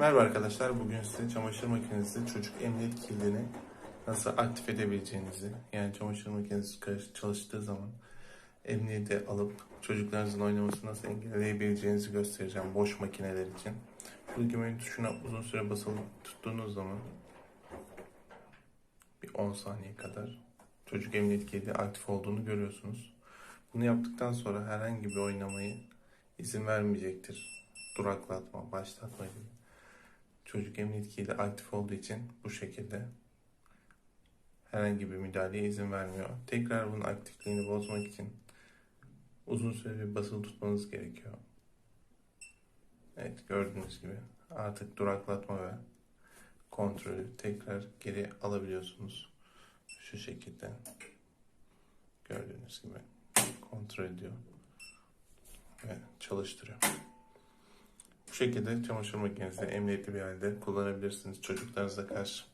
Merhaba arkadaşlar. Bugün size çamaşır makinesi çocuk emniyet kilidini nasıl aktif edebileceğinizi, yani çamaşır makinesi çalıştığı zaman emniyete alıp çocuklarınızın oynamasını nasıl engelleyebileceğinizi göstereceğim boş makineler için. Buradaki menü tuşuna uzun süre basılı tuttuğunuz zaman bir 10 saniye kadar çocuk emniyet kilidi aktif olduğunu görüyorsunuz. Bunu yaptıktan sonra herhangi bir oynamayı izin vermeyecektir. Duraklatma, başlatma gibi. Çocuk emniyet kilidi aktif olduğu için bu şekilde herhangi bir müdahaleye izin vermiyor. Tekrar bunun aktifliğini bozmak için uzun süre bir basılı tutmanız gerekiyor. Evet gördüğünüz gibi artık duraklatma ve kontrolü tekrar geri alabiliyorsunuz. Şu şekilde gördüğünüz gibi kontrol ediyor ve çalıştırıyor. Şekilde çamaşır makinesini emniyetli bir halde kullanabilirsiniz çocuklarınıza karşı.